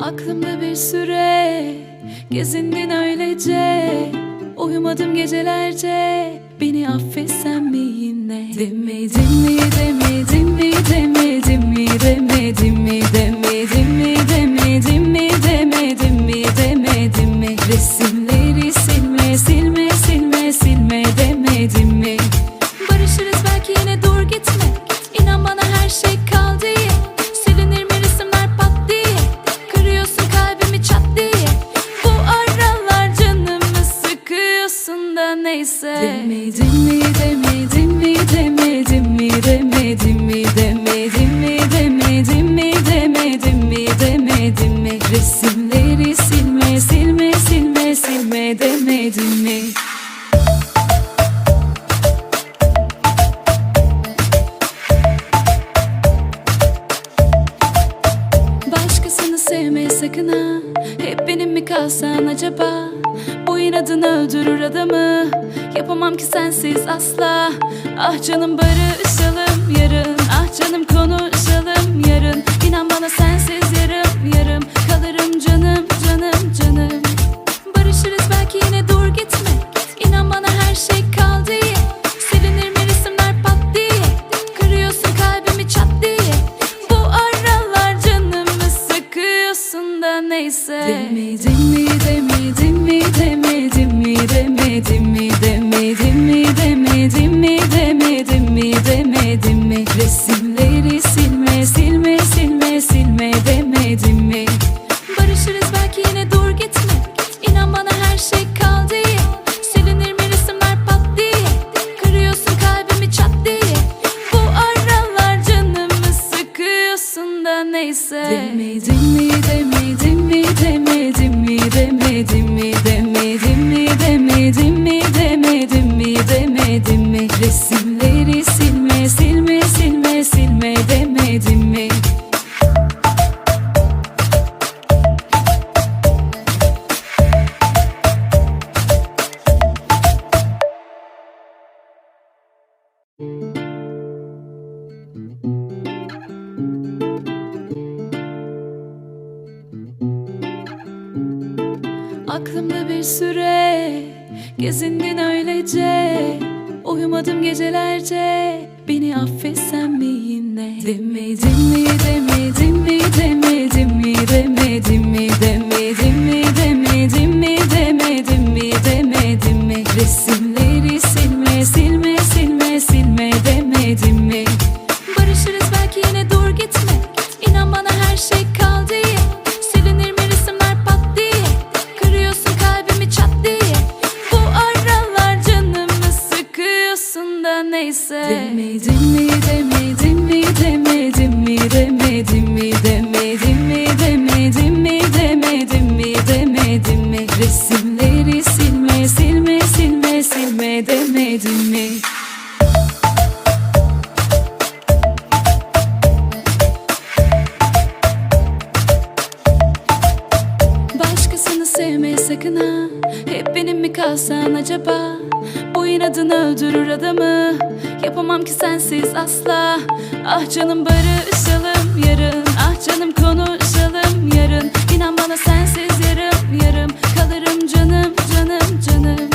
Aklımda bir süre gezindin öylece Uyumadım gecelerce beni affetsen mi yine Demedim mi demedim mi demedim mi demedim mi demedim mi demedim mi demedim mi demedim mi Resimleri silme silme silme silme demedim mi? Barışırız belki yine dur gitme. İnan bana her şey kal diye. Silinir mi resimler pat diye? Kırıyorsun kalbimi çat diye. Bu aralar canımı sıkıyorsun da neyse. Demedim mi demedim mi demedim mi demedim mi kalsan acaba? Bu inadın öldürür adamı. Yapamam ki sensiz asla. Ah canım barışalım yarın. Ah canım konuşalım yarın. İnan bana sensiz yarım Aklımda bir süre gezindin öylece Uyumadım gecelerce. Beni affetsen mi yine? Demedim mi demedim neyse Demedim mi demedim mi demedim mi demedim mi demedim mi demedim mi demedim mi demedim mi Resimleri silme silme silme silme demedim mi Başkasını sevme sakın ha Hep benim mi kalsan acaba inadın öldürür adamı. Yapamam ki sensiz asla. Ah canım barışalım yarın. Ah canım konuşalım yarın. İnan bana sensiz yarım yarım. Kalırım canım canım canım.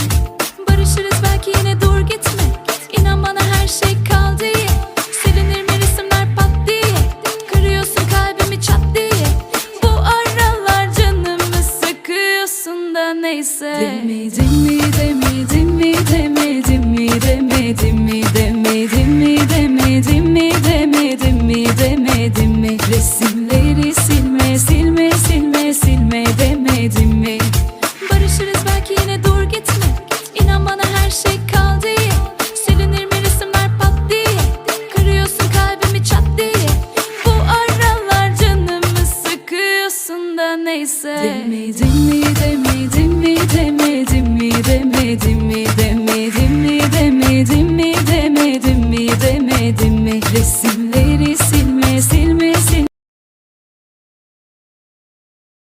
Barışırız belki yine dur gitme. İnan bana her şey neyse Demedim mi demedim mi demedim mi demedim mi demedim mi demedim mi demedim mi demedim mi Resimleri silme silme silme silme demedim mi Barışırız belki yine dur gitme İnan bana her şey kal diye Silinir mi resimler pat diye Kırıyorsun kalbimi çat diye Bu aralar canımı sıkıyorsun da neyse Demedim mi demedim mi demedim mi demedim mi demedim mi demedim mi? Resimleri silmesin